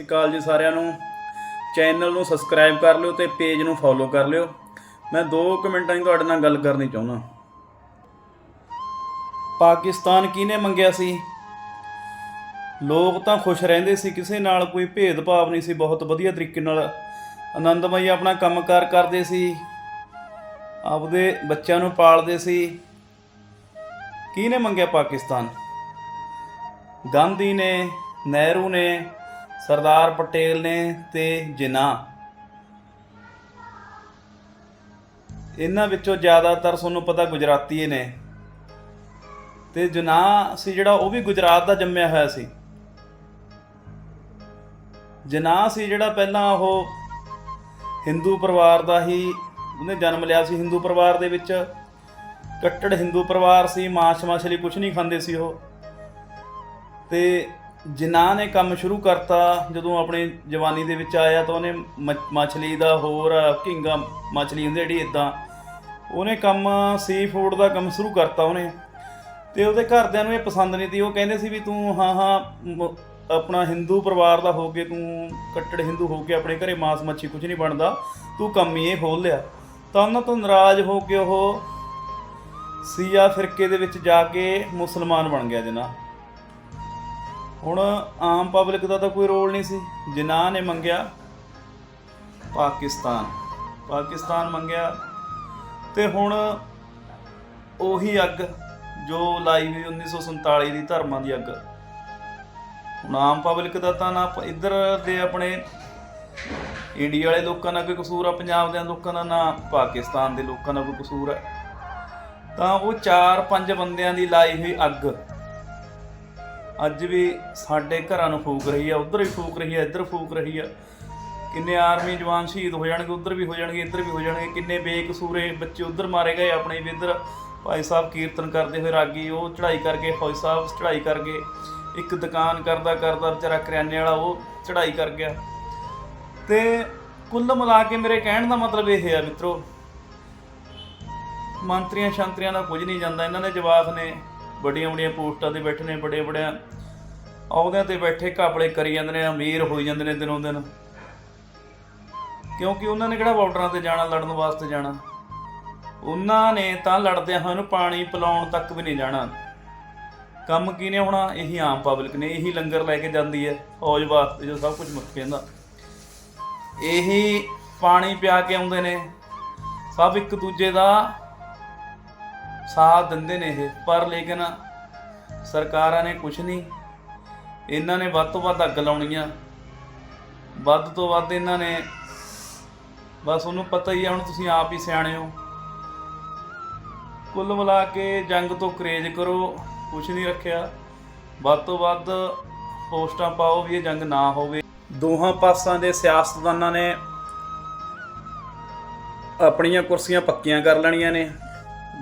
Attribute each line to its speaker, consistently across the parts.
Speaker 1: ਸਤਿ ਸ਼੍ਰੀ ਅਕਾਲ ਜੀ ਸਾਰਿਆਂ ਨੂੰ। ਚੈਨਲ ਨੂੰ ਸਬਸਕ੍ਰਾਈਬ ਕਰ ਲਿਓ ਤੇ ਪੇਜ ਨੂੰ ਫੋਲੋ ਕਰ ਲਿਓ। ਮੈਂ 2 ਮਿੰਟਾਂ 'ਚ ਤੁਹਾਡੇ ਨਾਲ ਗੱਲ ਕਰਨੀ ਚਾਹੁੰਦਾ। ਪਾਕਿਸਤਾਨ ਕਿਹਨੇ ਮੰਗਿਆ ਸੀ? ਲੋਕ ਤਾਂ ਖੁਸ਼ ਰਹਿੰਦੇ ਸੀ, ਕਿਸੇ ਨਾਲ ਕੋਈ ਭੇਦਭਾਵ ਨਹੀਂ ਸੀ। ਬਹੁਤ ਵਧੀਆ ਤਰੀਕੇ ਨਾਲ ਆਨੰਦਮਈ ਆਪਣਾ ਕੰਮਕਾਰ ਕਰਦੇ ਸੀ। ਆਪਦੇ ਬੱਚਿਆਂ ਨੂੰ ਪਾਲਦੇ ਸੀ। ਕਿਹਨੇ ਮੰਗਿਆ ਪਾਕਿਸਤਾਨ? ਗਾਂਧੀ ਨੇ, ਨਹਿਰੂ ਨੇ ਸਰਦਾਰ ਪਟੇਲ ਨੇ ਤੇ ਜਿਨਾ ਇਹਨਾਂ ਵਿੱਚੋਂ ਜ਼ਿਆਦਾਤਰ ਤੁਹਾਨੂੰ ਪਤਾ ਗੁਜਰਾਤੀ ਨੇ। ਤੇ ਜਨਾਹ ਸੀ ਜਿਹੜਾ, ਉਹ ਵੀ ਗੁਜਰਾਤ ਦਾ ਜੰਮਿਆ ਹੋਇਆ ਸੀ। ਜਨਾਹ ਸੀ ਜਿਹੜਾ ਪਹਿਲਾਂ ਉਹ ਹਿੰਦੂ ਪਰਿਵਾਰ ਦਾ ਹੀ, ਉਹਨੇ ਜਨਮ ਲਿਆ ਸੀ ਹਿੰਦੂ ਪਰਿਵਾਰ ਦੇ ਵਿੱਚ। ਕੱਟੜ ਹਿੰਦੂ ਪਰਿਵਾਰ ਸੀ ਮਾਸ ਮਛਲੀ ਕੁਝ ਨਹੀਂ ਖਾਂਦੇ ਸੀ ਉਹ। ਤੇ ਜਿਨ੍ਹਾਂ ਨੇ ਕੰਮ ਸ਼ੁਰੂ ਕਰਤਾ, ਜਦੋਂ ਆਪਣੇ ਜਵਾਨੀ ਦੇ ਵਿੱਚ ਆਇਆ ਤਾਂ ਉਹਨੇ ਮ- ਮਛਲੀ ਦਾ ਹੋਰ ਘਿੰਗਾ ਮੱਛਲੀ ਹੁੰਦੀ ਜਿਹੜੀ ਇਦਾਂ ਉਹਨੇ ਕੰਮ ਸੀ ਫੂਡ ਦਾ ਕੰਮ ਸ਼ੁਰੂ ਕਰਤਾ ਉਹਨੇ। ਤੇ ਉਹਦੇ ਘਰਦਿਆਂ ਨੂੰ ਇਹ ਪਸੰਦ ਨਹੀਂ ਤੀ ਉਹ ਕਹਿੰਦੇ ਸੀ ਵੀ ਤੂੰ ਹਾਂ ਹਾਂ, ਮ- ਆਪਣਾ ਹਿੰਦੂ ਪਰਿਵਾਰ ਦਾ ਹੋ ਕੇ, ਤੂੰ ਕੱਟੜ ਹਿੰਦੂ ਹੋ ਕੇ ਆਪਣੇ ਘਰੇ ਮਾਸ ਮੱਛੀ ਕੁਝ ਨਹੀਂ ਬਣਦਾ, ਤੂੰ ਕੰਮ ਹੀ ਇਹ ਖੋਲ ਲਿਆ। ਤਾਂ ਉਹਨਾਂ ਤੋਂ ਨਾਰਾਜ਼ ਹੋ ਕੇ ਉਹ ਸੀਆ ਫਿਰਕੇ ਦੇ ਵਿੱਚ ਜਾ ਕੇ ਮੁਸਲਮਾਨ ਬਣ ਗਿਆ ਜਨਾ ਹੁਣ ਆਮ ਪਬਲਿਕ ਦਾ ਤਾਂ ਕੋਈ ਰੋਲ ਨਹੀਂ ਸੀ। ਜਿਨ੍ਹਾਂ ਨੇ ਮੰਗਿਆ ਪਾਕਿਸਤਾਨ। ਪਾਕਿਸਤਾਨ ਮੰਗਿਆ ਤੇ ਹੁਣ ਉਹੀ ਅੱਗ, ਜੋ ਲਾਈ ਹੋਈ 1947 ਦੀ ਧਰਮਾਂ ਦੀ ਅੱਗ। ਹੁਣ ਆਮ ਪਬਲਿਕ ਦਾ ਤਾਂ ਨਾ ਇੱਧਰ ਦੇ ਆਪਣੇ ਇੰਡੀਆ ਵਾਲੇ ਲੋਕਾਂ ਦਾ ਕੋਈ ਕਸੂਰ ਆ, ਪੰਜਾਬ ਦੇ ਲੋਕਾਂ ਦਾ ਨਾ, ਪਾਕਿਸਤਾਨ ਦੇ ਲੋਕਾਂ ਦਾ ਕੋਈ ਕਸੂਰ ਹੈ ਤਾਂ ਉਹ ਚਾਰ ਪੰਜ ਬੰਦਿਆਂ ਦੀ ਲਾਈ ਹੋਈ ਅੱਗ ਅੱਜ ਵੀ ਸਾਡੇ ਘਰਾਂ ਨੂੰ ਫੂਕ ਰਹੀ ਆ, ਉਧਰ ਵੀ ਫੂਕ ਰਹੀ ਆ, ਇੱਧਰ ਫੂਕ ਰਹੀ ਆ। ਕਿੰਨੇ ਆਰਮੀ ਜਵਾਨ ਸ਼ਹੀਦ ਹੋ ਜਾਣਗੇ, ਉਧਰ ਵੀ ਹੋ ਜਾਣਗੇ, ਇੱਧਰ ਵੀ ਹੋ ਜਾਣਗੇ, ਕਿੰਨੇ ਬੇਕਸੂਰੇ ਬੱਚੇ ਉਧਰ ਮਾਰੇ ਗਏ ਆਪਣੇ ਵੀ ਇੱਧਰ। ਭਾਈ ਸਾਹਿਬ ਕੀਰਤਨ ਕਰਦੇ ਹੋਏ ਰਾਗੀ, ਉਹ ਚੜ੍ਹਾਈ ਕਰਕੇ, ਫੌਜ ਸਾਹਿਬ ਚੜ੍ਹਾਈ ਕਰ ਗਏ ਇੱਕ ਦੁਕਾਨ ਕਰਦਾ ਕਰਦਾ ਵਿਚਾਰਾ ਕਰਿਆਨੇ ਵਾਲਾ ਉਹ ਚੜ੍ਹਾਈ ਕਰ ਗਿਆ। ਤੇ ਕੁੱਲ ਮਿਲਾ ਕੇ ਮੇਰੇ ਕਹਿਣ ਦਾ ਮਤਲਬ ਇਹ ਹੈ ਮਿੱਤਰੋ ਮੰਤਰੀਆਂ ਸ਼ੰਤਰੀਆਂ ਦਾ ਕੁਝ ਨਹੀਂ ਜਾਂਦਾ, ਇਹਨਾਂ ਦੇ ਜਵਾਬ ਨੇ ਵੱਡੀਆਂ ਵੱਡੀਆਂ ਪੋਸਟਾਂ ਤੇ ਬੈਠੇ ਨੇ ਵੱਡੇ ਬੜੇ ਅਹੁਦਿਆਂ ਤੇ ਬੈਠੇ ਘਾਪਲੇ ਕਰੀ ਜਾਂਦੇ ਨੇ, ਅਮੀਰ ਹੋਈ ਜਾਂਦੇ ਨੇ ਦਿਨੋਂ ਦਿਨ। ਕਿਉਂਕਿ ਉਹਨਾਂ ਨੇ ਕਿਹੜਾ ਬਾਰਡਰਾਂ ਤੇ ਜਾਣਾ, ਲੜਨ ਵਾਸਤੇ ਜਾਣਾ? ਉਹਨਾਂ ਨੇ ਤਾਂ ਲੜਦਿਆਂ ਹੋਏ ਨੂੰ ਪਾਣੀ ਪਿਲਾਉਣ ਤੱਕ ਵੀ ਨਹੀਂ ਜਾਣਾ। ਕੰਮ ਕੀ ਨੇ ਹੋਣਾ ਇਹੀ ਆਮ ਪਬਲਿਕ ਨੇ, ਇਹੀ ਲੰਗਰ ਲੈ ਕੇ ਜਾਂਦੀ ਹੈ, ਫੌਜ ਵਾਸਤੇ ਜੋ ਸਭ ਕੁਝ ਮੁੱਕ ਪੈਂਦਾ ਇਹੀ ਪਾਣੀ ਪਿਆ ਕੇ ਆਉਂਦੇ ਨੇ, ਸਭ ਇੱਕ ਦੂਜੇ ਦਾ ਸਾਥ ਦਿੰਦੇ ਨੇ ਇਹ। ਪਰ ਲੇਕਿਨ ਸਰਕਾਰਾਂ ਨੇ ਕੁਝ ਨਹੀਂ। ਇਹਨਾਂ ਨੇ ਵੱਧ ਤੋਂ ਵੱਧ ਅੱਗ ਲਾਉਣੀਆਂ। ਵੱਧ ਤੋਂ ਵੱਧ ਇਹਨਾਂ ਨੇ ਬਸ ਉਹਨੂੰ ਪਤਾ ਹੀ ਆ, ਹੁਣ ਤੁਸੀਂ ਆਪ ਹੀ ਸਿਆਣੇ ਹੋ। ਕੁੱਲ ਮਿਲਾ ਕੇ ਜੰਗ ਤੋਂ ਕਰੇਜ ਕਰੋ ਕੁਝ ਨਹੀਂ ਰੱਖਿਆ। ਵੱਧ ਤੋਂ ਵੱਧ ਪੋਸਟਾਂ ਪਾਓ ਵੀ ਇਹ ਜੰਗ ਨਾ ਹੋਵੇ। ਦੋਹਾਂ ਪਾਸਾਂ ਦੇ ਸਿਆਸਤਦਾਨਾਂ ਨੇ ਆਪਣੀਆਂ ਕੁਰਸੀਆਂ ਪੱਕੀਆਂ ਕਰ ਲੈਣੀਆਂ ਨੇ।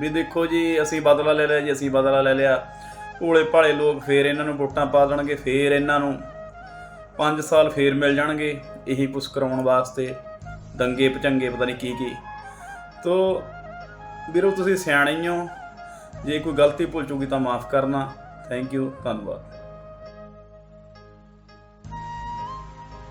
Speaker 1: ਵੀ ਦੇਖੋ ਜੀ, ਅਸੀਂ ਬਦਲਾ ਲੈ ਲਿਆ ਜੀ, ਅਸੀਂ ਬਦਲਾ ਲੈ ਲਿਆ। ਭੋਲੇ ਭਾਲੇ ਲੋਕ ਫੇਰ ਇਹਨਾਂ ਨੂੰ ਵੋਟਾਂ ਪਾ ਦੇਣਗੇ, ਫੇਰ ਇਹਨਾਂ ਨੂੰ 5 ਸਾਲ ਫੇਰ ਮਿਲ ਜਾਣਗੇ, ਇਹੀ ਕੁਛ ਕਰਾਉਣ ਵਾਸਤੇ ਦੰਗੇ ਪਚੰਗੇ ਪਤਾ ਨਹੀਂ ਕੀ ਕੀ। ਤੋ ਵੀਰੋ, ਤੁਸੀਂ ਸਿਆਣੇ ਹੀ ਹੋ। ਜੇ ਕੋਈ ਗਲਤੀ ਭੁੱਲ ਚੁੱਕੀ ਤਾਂ ਮਾਫ ਕਰਨਾ। ਥੈਂਕ ਯੂ ਧੰਨਵਾਦ।